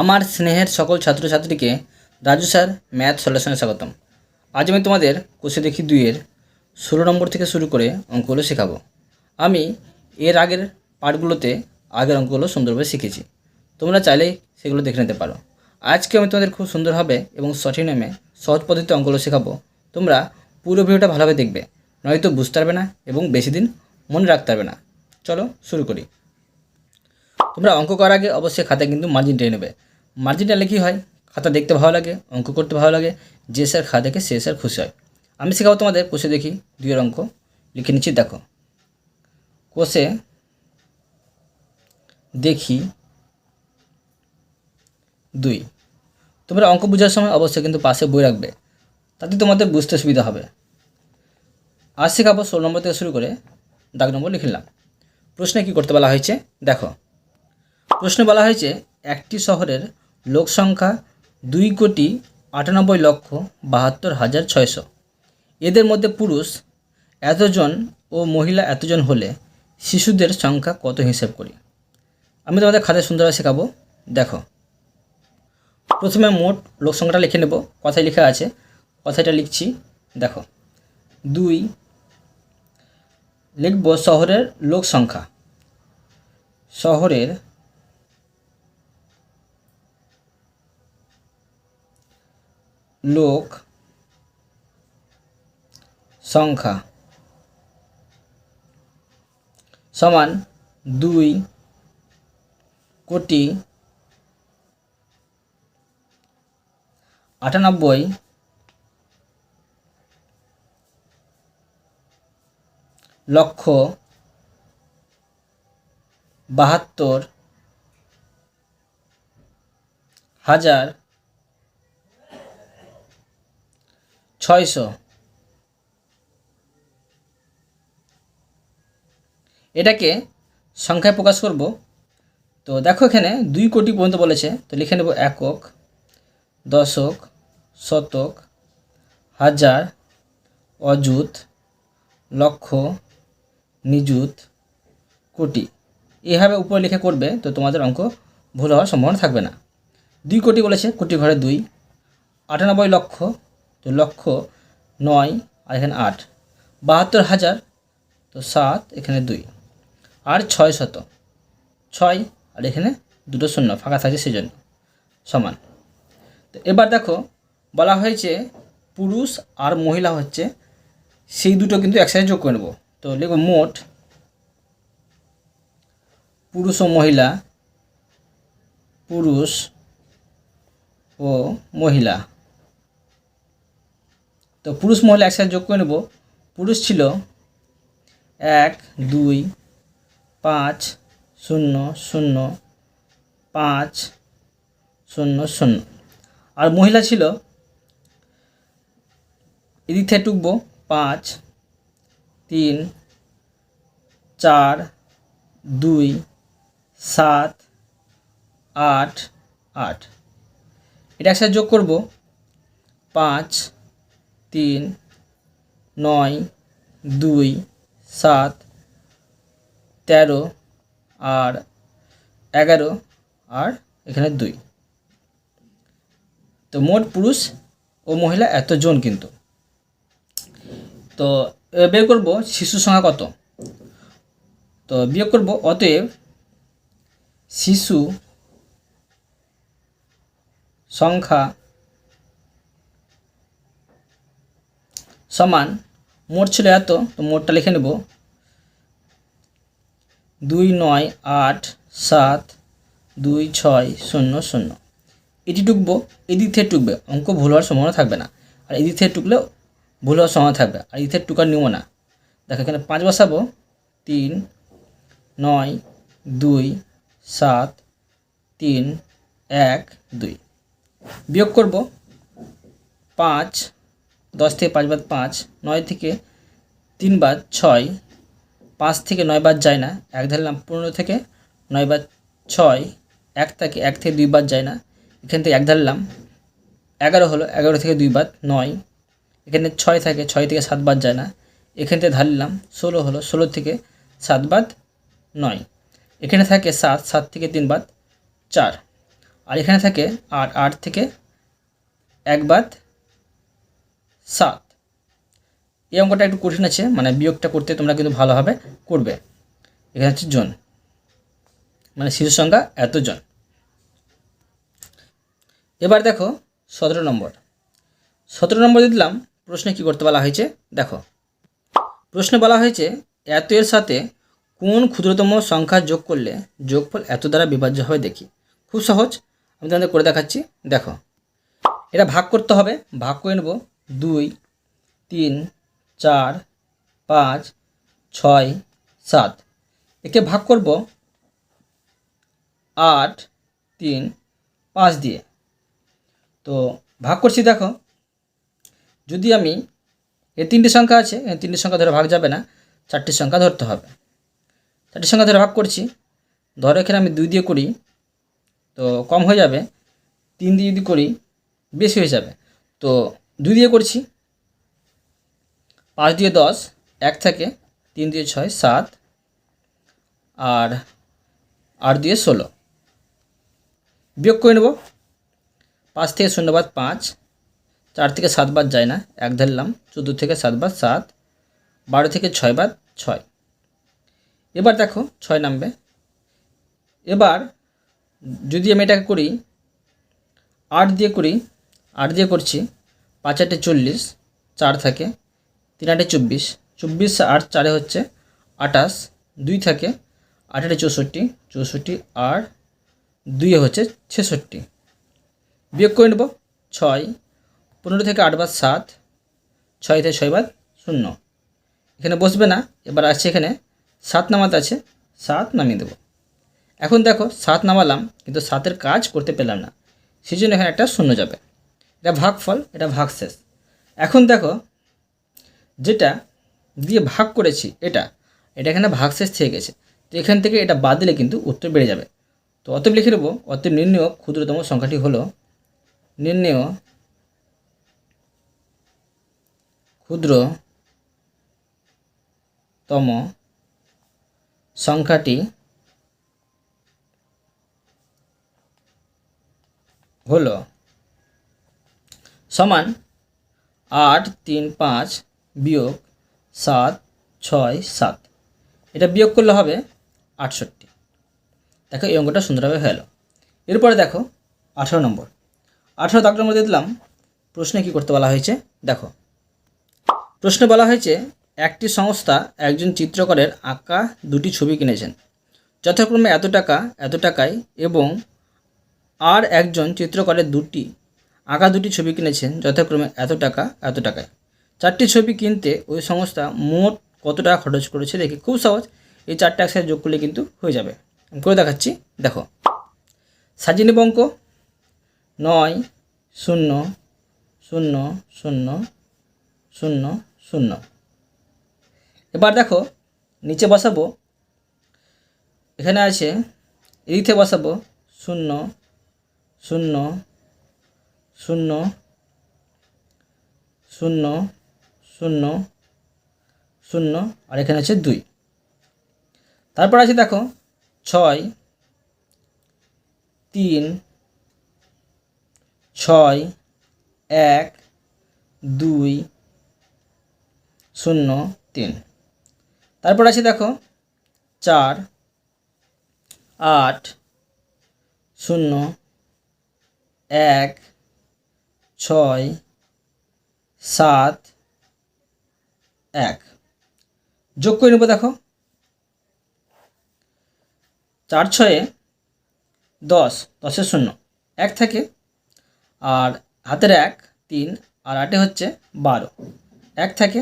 আমার স্নেহের সকল ছাত্রছাত্রীকে রাজু স্যার, ম্যাথ সলিউশনে স্বাগতম। আজ আমি তোমাদের কোষে দেখি দুইয়ের ষোলো নম্বর থেকে শুরু করে অঙ্কগুলো শেখাবো। আমি এর আগের পার্টগুলোতে আগের অঙ্কগুলো সুন্দরভাবে শিখেছি। তোমরা চাইলেই সেগুলো দেখে নিতে পারো। আজকে আমি তোমাদের খুব সুন্দরভাবে এবং সঠিক নামে সহজ পদ্ধতিতে অঙ্কগুলো শেখাবো। তোমরা পুরো ভিডিওটা ভালোভাবে দেখবে, নয়তো বুঝতে পারবে না এবং বেশি দিন মনে রাখতে পারবে না। চলো শুরু করি। তোমরা অঙ্ক করার আগে অবশ্যই খাতায় কিন্তু মার্জিন টেনে নেবে। মার্জিন টানলে কী হয়? খাতা দেখতে ভালো লাগে, অঙ্ক করতে ভালো লাগে, যে স্যার খাতা দেখে সে স্যার খুশি হয়। আমি শেখাবো তোমাদের কোষে দেখি, দুইয়ের অঙ্ক, লিখে নিচ্ছি, দেখো। কোষে দেখি দুই। তোমরা অঙ্ক বোঝার সময় অবশ্যই কিন্তু পাশে বই রাখবে, তাতে তোমাদের বুঝতে সুবিধা হবে। আজ শেখাবো ষোলো নম্বর থেকে শুরু করে দাগ নম্বর লিখে নিলাম। প্রশ্নে কী করতে বলা হয়েছে? দেখো। প্রশ্নে বলা হয়েছে, একটি শহরের লোক সংখ্যা দুই কোটি আটানব্বই লক্ষ বাহাত্তর হাজার ছয়শো। এদের মধ্যে পুরুষ এতজন ও মহিলা এতজন হলে শিশুদের সংখ্যা কত হিসেব করি? আমি তোমাদের খাতায় সুন্দরভাবে শেখাবো। দেখো। প্রথমে মোট লোক সংখ্যাটা লিখে নেব। কথায় লেখা আছে। কথাটা লিখছি। দেখো। দুই। লিখব শহরের লোক সংখ্যা শহরের লোক সংখ্যা সমান দুই কোটি আটানব্বই লক্ষ বাহাত্তর হাজার ছয়শো। এটাকে সংখ্যায় প্রকাশ করব। তো দেখো এখানে দুই কোটি পর্যন্ত বলেছে। তো লিখে নেব একক, দশক, শতক, হাজার, অযুত, লক্ষ, নিযুত, কোটি। এভাবে উপরে লিখে করবে তো তোমাদের অঙ্ক ভুল হওয়ার সম্ভাবনা থাকবে না। দুই কোটি বলেছে, কোটি ঘরে দুই। আটানব্বই লক্ষ তো লক্ষ নয় আর এখানে আট। বাহাত্তর হাজার তো সাত, এখানে দুই। আর ছয় শত। ছয় আর এখানে দুটো শূন্য, ফাঁকা থাকছে সেই জন্য সমান। তো এবার দেখো, বলা হয়েছে পুরুষ আর মহিলা হচ্ছে, সেই দুটো কিন্তু একসাথে যোগ করে নেব। তো লিখব মোট পুরুষ ও মহিলা, পুরুষ ও মহিলা। তো পুরুষ মহিলা একসাথে যোগ করে নেব। পুরুষ ছিল এক, দুই, পাঁচ, শূন্য শূন্য, পাঁচ, শূন্য শূন্য। আর মহিলা ছিল এদিক থেকে টুকব, পাঁচ, তিন, চার, দুই, সাত, আট আট। এটা একসাথে যোগ করব, পাঁচ তিন, নয়, দুই, সাত, তেরো আর এগারো আর এখানে দুই। তো মোট পুরুষ ও মহিলা এতজন কিন্তু। তো বের করব শিশু সংখ্যা কত? তো বিয়োগ করব অতএব শিশু সংখ্যা সমান, মোট ছিল এত, তো মোটটা লিখে নেব। দুই নয় আট সাত দুই ছয় শূন্য শূন্য। এটি টুকবো, এদিক থেকে টুকবে, অঙ্ক ভুল হওয়ার সম্ভাবনা থাকবে না। আর এদিক থেকে টুকলেও ভুল হওয়ার সম্ভাবনা থাকবে, আর এদিক থেকে টুকার নিয়ম না। দেখো এখানে পাঁচ বসাবো, তিন, নয়, দুই, সাত, তিন, এক, দুই। বিয়োগ করব, পাঁচ দশ থেকে পাঁচ বাদ পাঁচ, নয় থেকে তিন বাদ ছয়, পাঁচ থেকে নয় বাদ যায় না। এক ধরলাম পনেরো থেকে নয় বাদ ছয়, এক থেকে এক থেকে দুই বাদ যায় না। এখান থেকে এক ধরলাম এগারো হলো, এগারো থেকে দুই বাদ নয়। এখানে ছয় থাকে, ছয় থেকে সাত বাদ যায় না। এখান থেকে ধারলাম ষোলো হলো, ষোলো থেকে সাত বাদ নয়। এখানে থাকে সাত সাত থেকে তিন বাদ চার। আর এখানে থাকে আট আট থেকে এক বাদ সাত। এই অঙ্কটা একটু কঠিন আছে মানে বিয়োগটা করতে তোমরা কিন্তু ভালোভাবে করবে। এখানে হচ্ছে জন। মানে শিশু সংখ্যা এতজন। এবার দেখো সতেরো নম্বর। সতেরো নম্বর দিলাম, প্রশ্নে কী করতে বলা হয়েছে? দেখো। প্রশ্নে বলা হয়েছে, এত এর সাথে কোন ক্ষুদ্রতম সংখ্যা যোগ করলে যোগফল এত দ্বারা বিভাজ্য হবে দেখি। খুব সহজ, আমি তোমাদের করে দেখাচ্ছি। দেখো। এটা ভাগ করতে হবে, ভাগ করে নেব। দুই, তিন, চার, পাঁচ, ছয়, সাত। একে ভাগ করব আট, তিন, পাঁচ দিয়ে। তো ভাগ করছি দেখো, যদি আমি এ তিনটি সংখ্যা আছে তিনটি সংখ্যা ধরে ভাগ যাবে না, চারটি সংখ্যা ধরতে হবে। চারটি সংখ্যা ধরে ভাগ করছি, ধরো এখানে আমি দুই দিয়ে করি, তো কম হয়ে যাবে, তিন দিয়ে যদি করি, বেশি হয়ে যাবে। তো দুই দিয়ে করছি। পাঁচ দিয়ে দশ, এক থেকে তিন দিয়ে ছয়, সাত, আর আট দিয়ে ষোলো। বিয়োগ করে নেব। পাঁচ থেকে শূন্য বাদ পাঁচ, চার থেকে সাত বাদ যায় না, এক ধরলাম, চোদ্দ থেকে সাত বাদ সাত, বারো থেকে ছয় বাদ ছয়। এবার দেখো ছয় নামবে। এবার যদি আমি এটাকে করি, আট দিয়ে করি, আট দিয়ে করছি পাঁচ আটে চল্লিশ, চার থাকে, তিন আটে চব্বিশ চব্বিশ আট চারে হচ্ছে আটাশ দুই থাকে, আট আটে চৌষট্টি চৌষট্টি আর দুইয়ে হচ্ছে ছেষট্টি। বিয়োগ করে নেব ছয়, পনেরো থেকে আট বাদ সাত, ছয় থেকে ছয় বাদ শূন্য। এখানে বসবে না, এবার আছে এখানে সাত নামাতে আছে, সাত নামিয়ে দেবো। এখন দেখো সাত নামালাম, কিন্তু সাতের কাজ করতে পেলাম না সেই জন্য এখানে একটা শূন্য যাবে। এটা ভাগফল, এটা ভাগশেষ। এখন দেখো, যেটা দিয়ে ভাগ করেছি, এটা এটা এখানে ভাগশেষ থেকে গেছে। তো এখান থেকে এটা বাদ দিলে কিন্তু উত্তর বেড়ে যাবে। তো অতএব লিখে দেবো, অতএব নির্ণয় ক্ষুদ্রতম সংখ্যাটি হলো, নির্ণয় ক্ষুদ্রতম সংখ্যাটি হলো সমান আট, তিন, পাঁচ, বিয়োগ সাত, ছয়, সাত। এটা বিয়োগ করলে হবে আটষট্টি। দেখো এই অঙ্কটা সুন্দরভাবে হয়ে গেলো এরপরে দেখো আঠারো নম্বর। আঠারো দাগটার মধ্যে দিলাম। প্রশ্নে কী করতে বলা হয়েছে? দেখো। প্রশ্নে বলা হয়েছে, একটি সংস্থা একজন চিত্রকরের আঁকা দুটি ছবি কিনেছেন। যথাক্রমে এত টাকা, এত টাকায় এবং আর একজন চিত্রকরের দুটি আঁকা দুটি ছবি কিনেছেন, যথাক্রমে এত টাকা, এত টাকায়। চারটি ছবি কিনতে ওই সংস্থা মোট কত টাকা খরচ করেছে দেখি খুব সহজ। এই চারটে একসাথে যোগ করলে কিন্তু হয়ে যাবে। করে দেখাচ্ছি, দেখো। সাজিয়ে বঙ্ক নয়, শূন্য শূন্য শূন্য শূন্য শূন্য। এবার দেখো, নিচে বসাবো। এখানে আছে, এদিকে বসাবো, শূন্য শূন্য শূন্য শূন্য শূন্য শূন্য, আর এখানে আছে দুই। তারপর আছে দেখো, ছয়, তিন, ছয়, এক, দুই, শূন্য, তিন। তারপর আছে দেখো, চার, আট, শূন্য, এক ছয়, সাত, এক। যোগ করে নেব দেখো। চার ছয়ে দশ, দশের শূন্য। এক থাকে আর হাতের এক, তিন, আর আটে হচ্ছে বারো। এক থাকে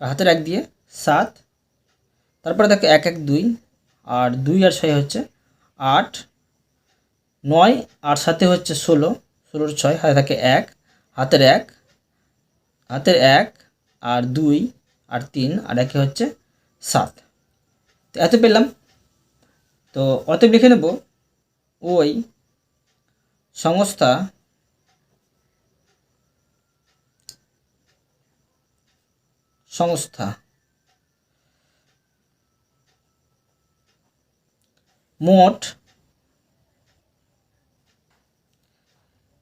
আর হাতের এক দিয়ে সাত। তারপরে দেখো এক এক, দুই, আর দুই আর ছয় হচ্ছে আট, নয়, আর সাথে হচ্ছে ষোলো। ষোলোর ছয়, হাতে থাকে এক হাতের এক হাতের এক আর দুই আর তিন আর একে হচ্ছে সাত। তো এত পেলাম। তো অতএব লিখে নেব, ওই সংস্থা সংস্থা মোট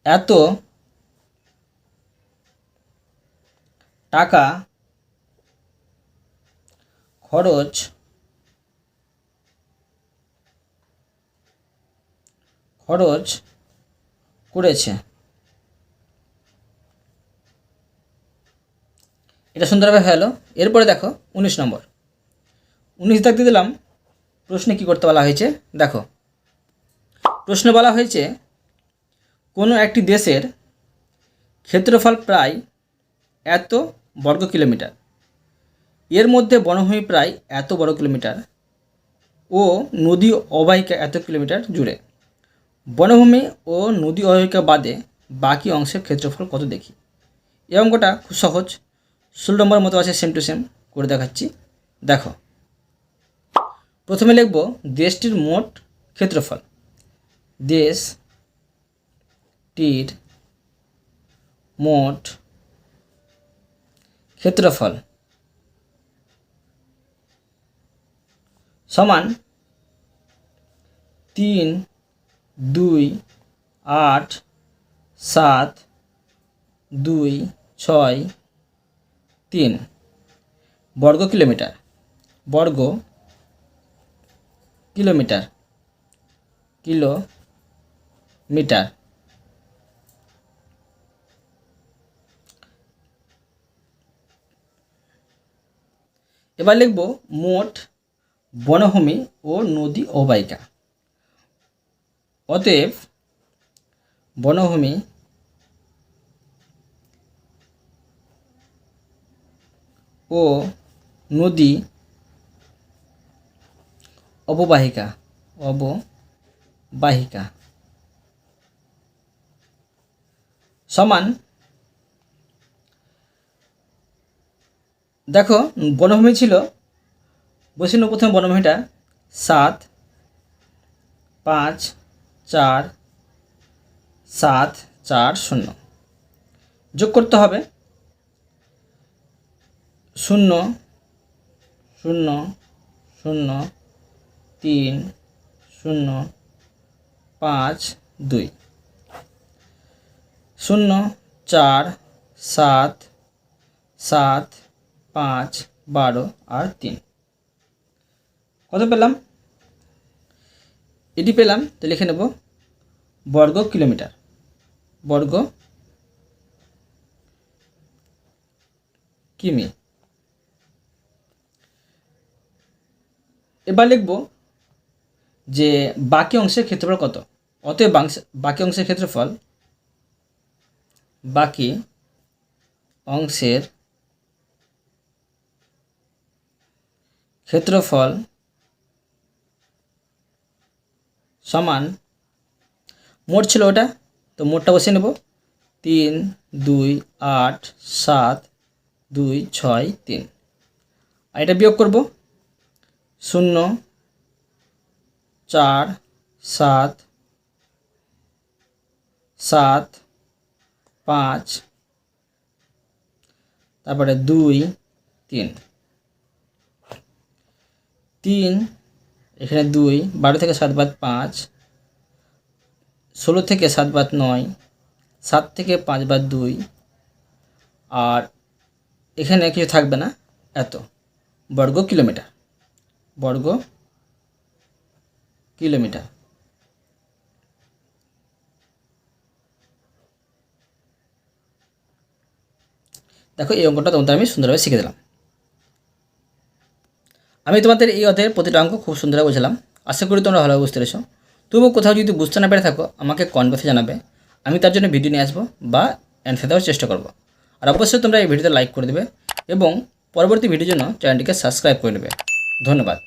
এত টাকা খরচ খরচ করেছে। এটা সুন্দরভাবে গেলো এরপরে দেখো, উনিশ নম্বর। উনিশ দেখতে দিলাম। প্রশ্নে কি করতে বলা হয়েছে? দেখো। প্রশ্ন বলা হয়েছে, কোনো একটি দেশের ক্ষেত্রফল প্রায় এত বর্গ কিলোমিটার। এর মধ্যে বনভূমি প্রায় এত বর্গ কিলোমিটার ও নদী অববাহিকা এত কিলোমিটার জুড়ে। বনভূমি ও নদী অববাহিকা বাদে বাকি অংশের ক্ষেত্রফল কত দেখি? এই অঙ্কটা খুব সহজ। ষোলো নম্বর মতো আছে সেম টু সেম করে দেখাচ্ছি। দেখো। প্রথমে লিখব দেশটির মোট ক্ষেত্রফল। দেশ টির মোট ক্ষেত্রফল সমান তিন, দুই, আট, সাত, দুই, ছয়, তিন। বর্গ কিলোমিটার। বর্গ কিলোমিটার। কিলো মিটার এবার লিখব মোট বনভূমি ও নদী অববাহিকা। অতএব বনভূমি ও নদী অববাহিকা অববাহিকা। সমান দেখো, বনভূমি ছিল বসিন্য প্রথম বনভূমিটা, সাত, পাঁচ, চার, সাত, চার, শূন্য। যোগ করতে হবে, শূন্য শূন্য শূন্য, তিন, শূন্য, পাঁচ, দুই। শূন্য, চার, সাত সাত পাঁচ, বারো আর তিন। কত পেলাম? এটি পেলাম, তো লিখে নেব, বর্গ কিলোমিটার। বর্গ কিমি। এবার লিখব যে বাকি অংশের ক্ষেত্রফল কত? অতএব বাকি অংশের ক্ষেত্রফল বাকি অংশের ক্ষেত্রফল সমান, মোট ছিল ওটা? তো মোটটা বসিয়ে নেব। তিন, দুই, আট, সাত, দুই, ছয়, তিন। আর এটা বিয়োগ করব। শূন্য, চার, সাত সাত, পাঁচ, তারপরে দুই, তিন। তিন, এখানে দুই, বারো থেকে সাত বাদ পাঁচ, ষোলো থেকে সাত বাদ নয়, সাত থেকে পাঁচ বাদ দুই, আর এখানে কিছু থাকবে না, এত। বর্গ কিলোমিটার। বর্গ কিলোমিটার। দেখো এই অঙ্কটা তোমাদের আমি সুন্দরভাবে শিখে দিলাম। আমি তোমাদের এই অধ্যায়ের প্রতিটা অঙ্ক খুব সুন্দরভাবে বুঝলাম। আশা করি তোমরা ভালোভাবে বুঝতে পেরেছ। তবুও কোথাও যদি বুঝতে না পেরে থাকো, আমাকে কনভার্সে জানাবে। আমি তার জন্য ভিডিও নিয়ে আসব বা অ্যান্সার দেওয়ার চেষ্টা করব। আর অবশ্যই তোমরা এই ভিডিওতে লাইক করে দেবে এবং পরবর্তী ভিডিওর জন্য চ্যানেলটিকে সাবস্ক্রাইব করে নেবে। ধন্যবাদ।